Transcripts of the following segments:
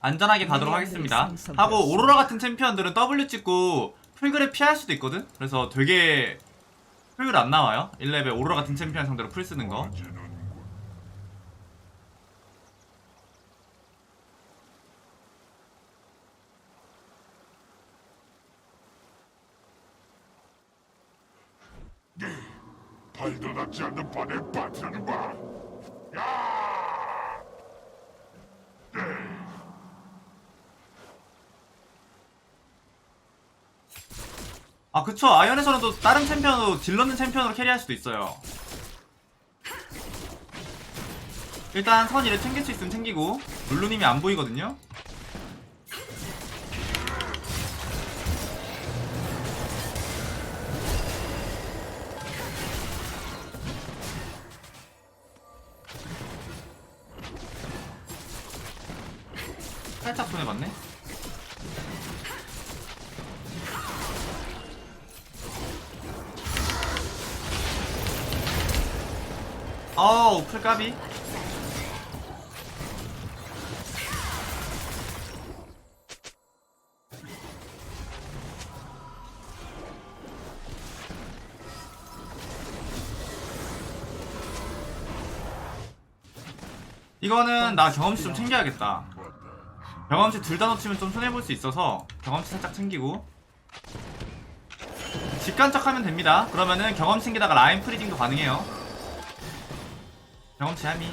안전하게 가도록 하겠습니다. 하고 오로라 같은 챔피언들은 W 찍고 풀그랩 피할 수도 있거든. 그래서 되게 효율 안 나와요. 1레벨 오로라 같은 챔피언 상대로 풀 쓰는 거. 발도 닿지 않는 바다에 빠뜨리는 거야. 야! 아 그쵸 아이언에서는 다른 챔피언으로 딜 넣는 챔피언으로 캐리할 수도 있어요. 일단 선 이를 챙길 수 있으면 챙기고 룰루님이 안 보이거든요. 어우 풀까비. 이거는 나 경험치 좀 챙겨야겠다. 경험치 둘 다 놓치면 좀 손해볼 수 있어서 경험치 살짝 챙기고. 직간척 하면 됩니다. 그러면은 경험 챙기다가 라인 프리징도 가능해요 경험치 함이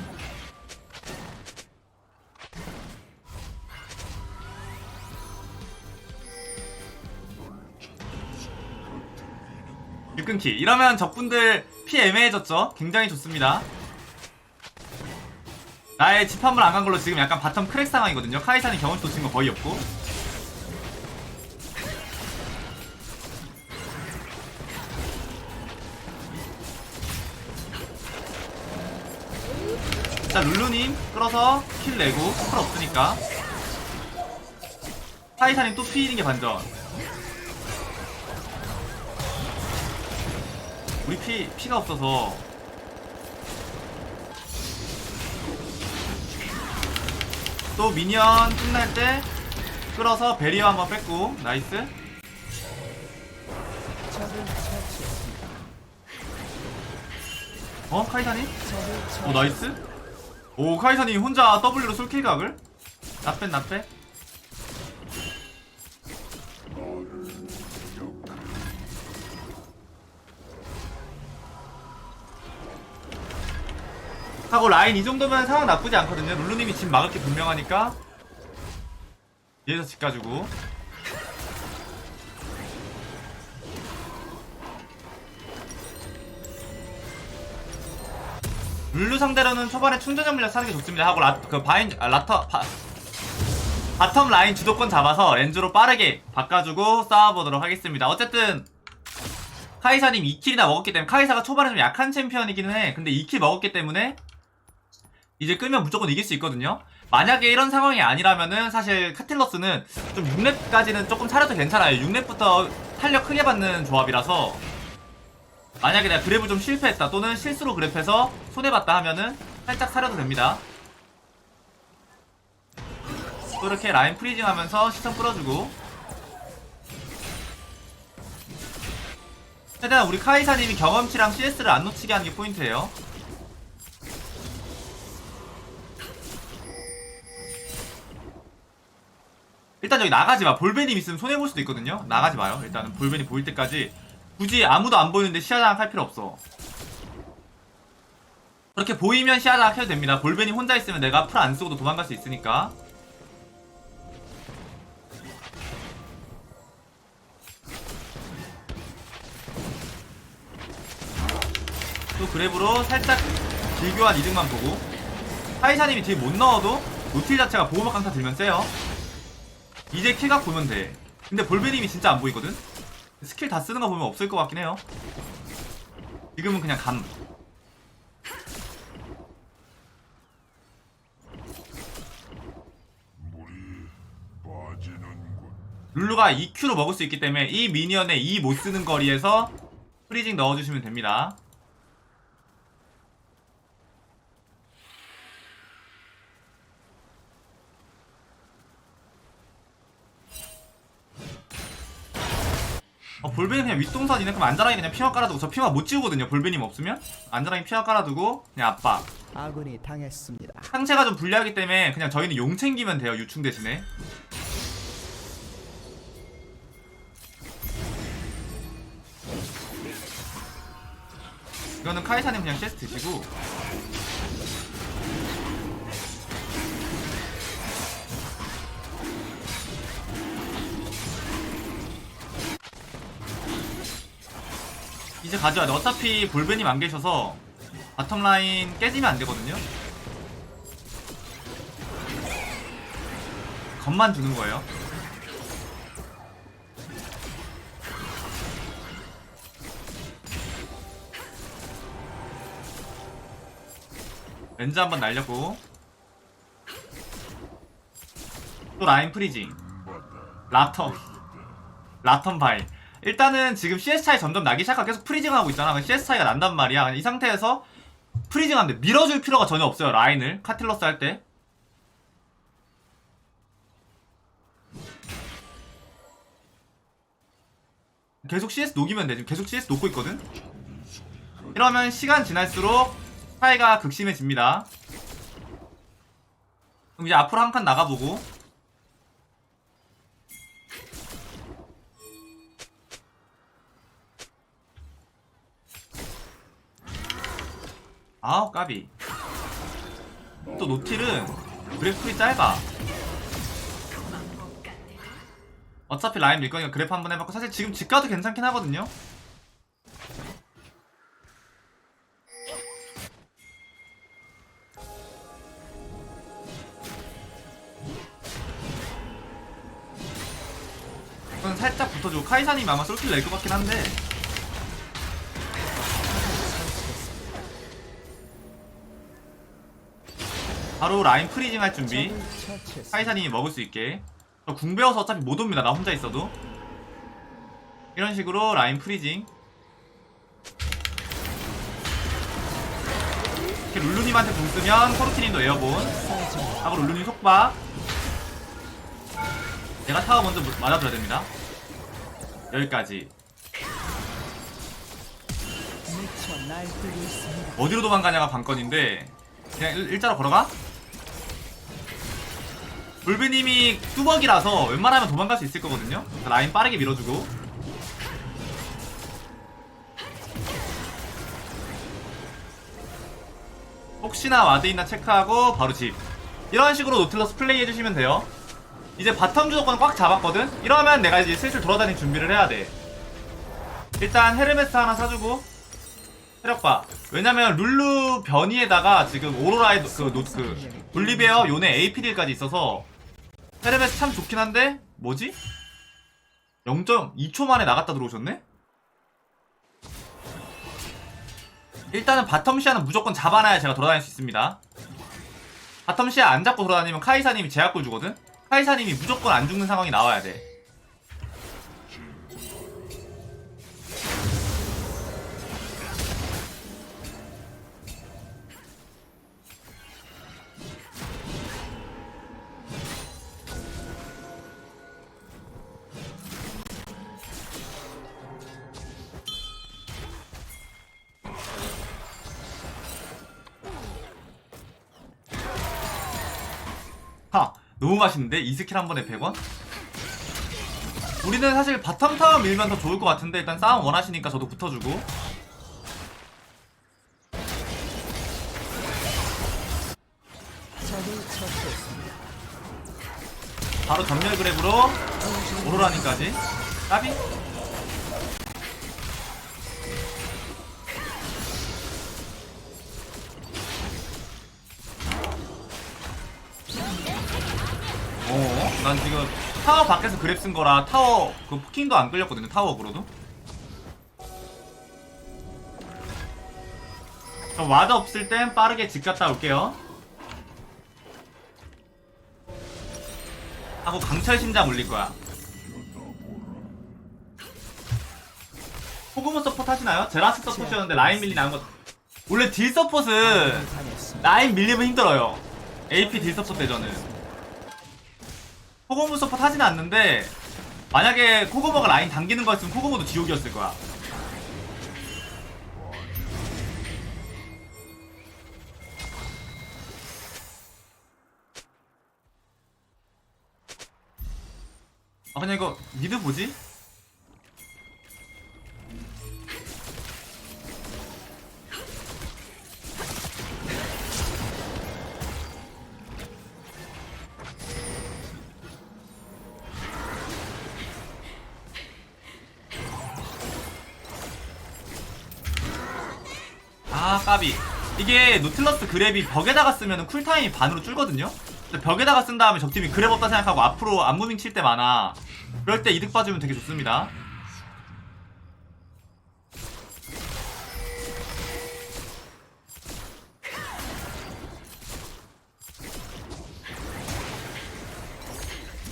육근키 이러면 적분들 피 애매해졌죠? 굉장히 좋습니다. 나의 집합물 안간 걸로 지금 약간 바텀 크랙 상황이거든요. 카이사는 경험치 놓친 거 거의 없고 자 룰루님 끌어서 킬 내고 스플 없으니까. 카이사님 또 피이는 게 반전. 우리 피 피가 없어서. 또 미니언 끝날 때 끌어서 베리어 한번 뺐고. 나이스. 어 카이사님? 오 나이스 오 카이사님 혼자 W로 솔킬 각을? 나빼 나빼 하고 라인 이 정도면 상황 나쁘지 않거든요. 룰루님이 집 막을 게 분명하니까. 얘에서 집 가지고 룰루 상대로는 초반에 충전력 물량 사는 게 좋습니다. 하고 라, 그 바인 아, 라터 바, 바텀 라인 주도권 잡아서 렌즈로 빠르게 바꿔주고 싸워보도록 하겠습니다. 어쨌든 카이사님 2킬이나 먹었기 때문에 카이사가 초반에 좀 약한 챔피언이기는 해. 근데 2킬 먹었기 때문에 이제 끌면 무조건 이길 수 있거든요. 만약에 이런 상황이 아니라면은 사실 카틸러스는 좀 6렙까지는 조금 차려도 괜찮아요. 6렙부터 탄력 크게 받는 조합이라서 만약에 내가 그랩을 좀 실패했다 또는 실수로 그랩해서 손해봤다 하면은 살짝 사려도 됩니다 또 이렇게 라인 프리징 하면서 시선 끌어주고 최대한 우리 카이사님이 경험치랑 CS를 안 놓치게 하는 게 포인트예요 일단 여기 나가지 마. 볼베님 있으면 손해볼 수도 있거든요. 나가지 마요. 일단은 볼베님 보일 때까지 굳이 아무도 안 보이는데 시야장악 할 필요 없어. 그렇게 보이면 시야장악 해도 됩니다. 볼베님 혼자 있으면 내가 풀 안 쓰고도 도망갈 수 있으니까. 또 그랩으로 살짝 길교한 이득만 보고 하이샤님이 뒤에 못 넣어도 노틸 자체가 보호막 강타 들면 세요 이제 킬각 보면 돼 근데 볼베님이 진짜 안 보이거든 스킬 다 쓰는 거 보면 없을 것 같긴 해요 지금은 그냥 감. 룰루가 2Q로 먹을 수 있기 때문에 이 미니언에 2못 쓰는 거리에서 프리징 넣어주시면 됩니다 어, 볼베님 그냥 윗동선 이만큼 안전하게 그냥 피화 깔아두고 저 피화 못 지우거든요. 볼베님 없으면. 안전하게 피화 깔아두고 그냥 압박 아군이 당했습니다. 상체가 좀 불리하기 때문에 그냥 저희는 용 챙기면 돼요 유충 대신에. 이거는 카이사님 그냥 CS 드시고 이제 가져야 돼. 어차피 볼베님 안 계셔서 바텀 라인 깨지면 안 되거든요. 겁만 주는 거예요. 렌즈 한번 날렸고. 또 라인 프리징. 라텀. 라텀 바이 일단은 지금 CS 차이 점점 나기 시작하고 계속 프리징하고 있잖아 CS 차이가 난단 말이야 이 상태에서 프리징하는데 밀어줄 필요가 전혀 없어요 라인을 카틸러스 할 때 계속 CS 녹이면 돼. 지금 계속 CS 녹고 있거든? 이러면 시간 지날수록 차이가 극심해집니다. 그럼 이제 앞으로 한 칸 나가보고. 아우, 까비. 또 노틸은 그래프이 짧아. 어차피 라인 밀 거니까 그래프 한번 해봤고 사실 지금 집 가도 괜찮긴 하거든요. 이건 살짝 붙어주고 카이사님 아마 솔킬 낼 것 같긴 한데 바로 라인 프리징 할 준비. 카이사님이 먹을 수 있게. 저궁 배워서 어차피 못 옵니다. 나 혼자 있어도. 이런 식으로 라인 프리징. 이렇게 룰루님한테 궁 쓰면 코르티님도 에어본. 하고 룰루님 속박. 내가 타워 먼저 맞아줘야 됩니다. 여기까지. 어디로 도망가냐가 관건인데 그냥 일, 일자로 걸어가? 불비님이 뚜벅이라서 웬만하면 도망갈 수 있을 거거든요. 라인 빠르게 밀어주고. 혹시나 와드 있나 체크하고 바로 집. 이런 식으로 노틸러스 플레이 해주시면 돼요. 이제 바텀 주도권 꽉 잡았거든? 이러면 내가 이제 슬슬 돌아다닐 준비를 해야 돼. 일단 헤르메스 하나 사주고. 체력봐. 왜냐면 룰루 변이에다가 지금 오로라의 그, 노, 그 볼리베어 요네 APD까지 있어서 헤르메스 참 좋긴 한데 뭐지? 0.2초 만에 나갔다 들어오셨네? 일단은 바텀 시야는 무조건 잡아놔야 제가 돌아다닐 수 있습니다. 바텀 시야 안 잡고 돌아다니면 카이사님이 제약골 주거든? 카이사님이 무조건 안 죽는 상황이 나와야 돼. 하 너무 맛있는데? 이 스킬 한 번에 100원? 우리는 사실 바텀 타워 밀면 더 좋을 것 같은데 일단 싸움 원하시니까 저도 붙어주고. 바로 전멸 그랩으로 오로라님까지 까비? 난 지금 타워 밖에서 그랩 쓴 거라 타워 그 포킹도 안 끌렸거든요 타워으로도 저 와드 없을 땐 빠르게 집 갔다 올게요 하고 강철 심장 올릴 거야. 호구모 서포트 하시나요? 제라스 서포트였는데 라인 밀리 나온 거. 원래 딜 서폿은. 라인 밀리면 힘들어요. AP 딜 서포트 대전은. 호구모 서포트 하진 않는데 만약에 코고모가 라인 당기는 거였으면 코고모도 지옥이었을 거야. 아 그냥 이거 미드 뭐지? 아 까비. 이게 노틸러스 그랩이 벽에다가 쓰면 쿨타임이 반으로 줄거든요? 벽에다가 쓴 다음에 적팀이 그랩 없다 생각하고 앞으로 안무빙 칠 때 많아. 그럴 때 이득 봐주면 되게 좋습니다.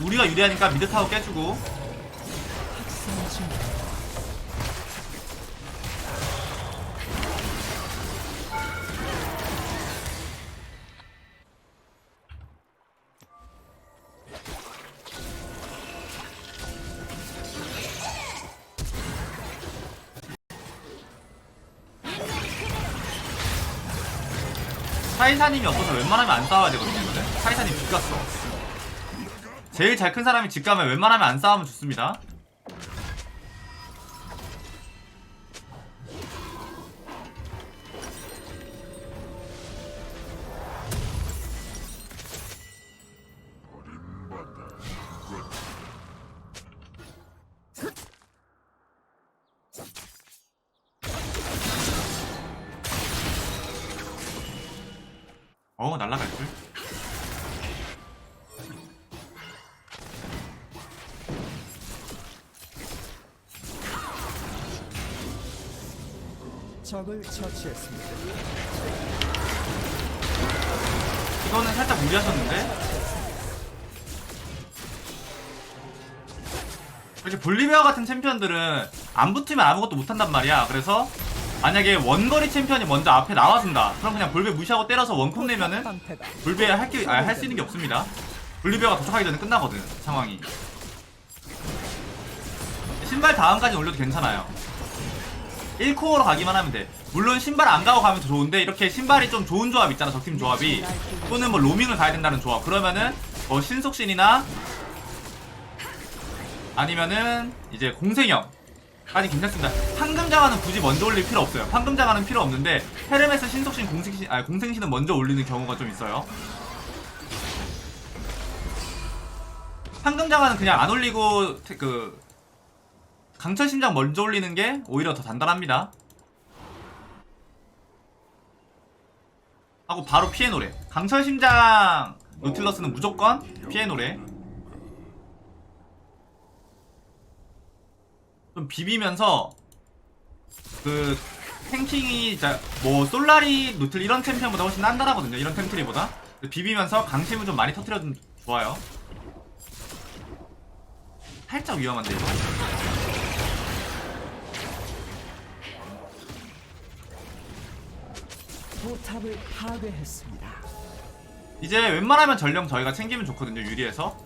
우리가 유리하니까 미드 타워 깨주고 사이사님이 없어서 웬만하면 안 싸워야 되거든요 이거는 사이사님 집 갔어. 제일 잘 큰 사람이 집 가면 웬만하면 안 싸우면 좋습니다 어 날라갈 줄? 적을 처치했습니다. 이거는 살짝 무리하셨는데? 이렇게 볼리비아 같은 챔피언들은 안 붙으면 아무것도 못한단 말이야. 그래서 만약에 원거리 챔피언이 먼저 앞에 나와준다 그럼 그냥 볼베 무시하고 때려서 원콤 내면은 볼베 할게 아, 할수 있는 게 없습니다. 볼리비아가 도착하기 전에 끝나거든 상황이. 신발 다음까지 올려도 괜찮아요. 1코어로 가기만 하면 돼. 물론 신발 안 가고 가면 더 좋은데 이렇게 신발이 좀 좋은 조합 있잖아 적팀 조합이 또는 뭐 로밍을 가야 된다는 조합 그러면은 뭐 신속신이나 아니면은 이제 공생형 까지 괜찮습니다. 황금 장화는 굳이 먼저 올릴 필요 없어요. 황금 장화는 필요 없는데 헤르메스 신속신 공생신 아니 공생신은 먼저 올리는 경우가 좀 있어요. 황금 장화는 그냥 안 올리고 태- 그 강철 심장 먼저 올리는 게 오히려 더 단단합니다. 하고 바로 피해 노래. 강철 심장 노틸러스는 무조건 피해 노래. 좀 비비면서 그 탱킹이 자, 뭐 솔라리 노틀 이런 챔피언보다 훨씬 단단하거든요. 이런 템트리보다 비비면서 강심을 좀 많이 터트려주면 좋아요. 살짝 위험한데 이거. 포탑을 파괴했습니다. 이제 웬만하면 전령 저희가 챙기면 좋거든요. 유리해서.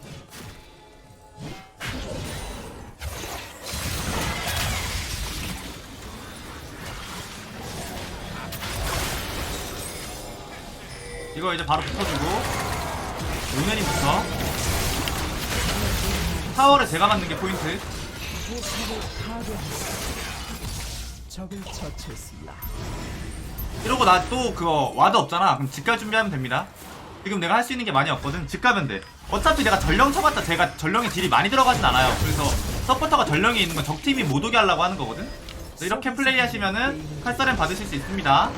이거 이제 바로 붙어주고. 오메님부터 타워를 제가 만든 게 포인트. 이러고 나 또 그거 와드 없잖아. 그럼 집갈 준비하면 됩니다. 지금 내가 할 수 있는 게 많이 없거든. 집 가면 돼. 어차피 내가 전령 쳐봤자 제가 전령에 딜이 많이 들어가진 않아요. 그래서 서포터가 전령에 있는 건 적팀이 못 오게 하려고 하는 거거든. 이렇게 플레이 하시면은 칼사렘 받으실 수 있습니다